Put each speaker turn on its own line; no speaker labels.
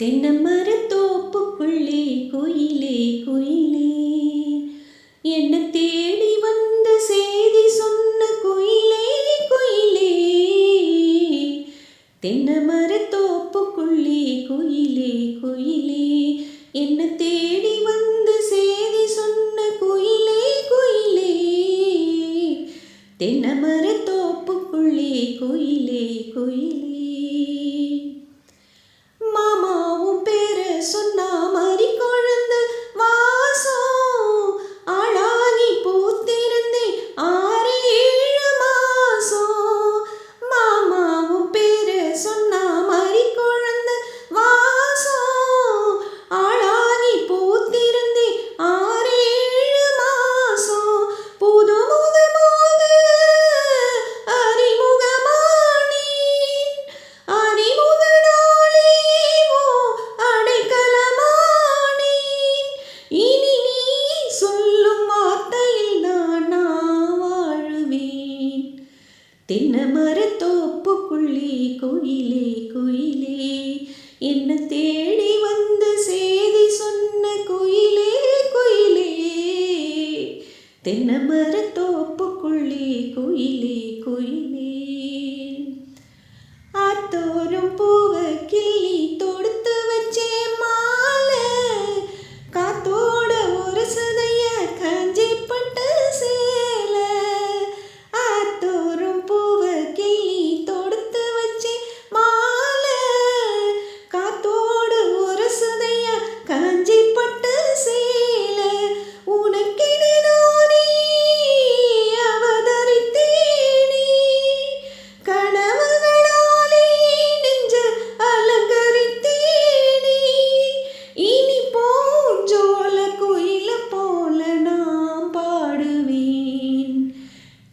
தென்னமர தோப்புக்குள்ளே குயிலே குயிலே. என்ன தேடி வந்த செய்தி சொன்ன குயிலே குயிலே. தென்னமர தோப்புக்குள்ளே குயிலே குயிலே. என்ன தேடி வந்த செய்தி சொன்ன குயிலே குயிலே. தென்னமர தோப்புக்குள்ளே குயிலே குயிலே. தென்னமர தோப்புக்குள்ளே குயிலே குயிலே. என்ன தேடி வந்த செய்தி சொன்ன குயிலே குயிலே. தென்னமர தோப்புக்குள்ளே குயிலே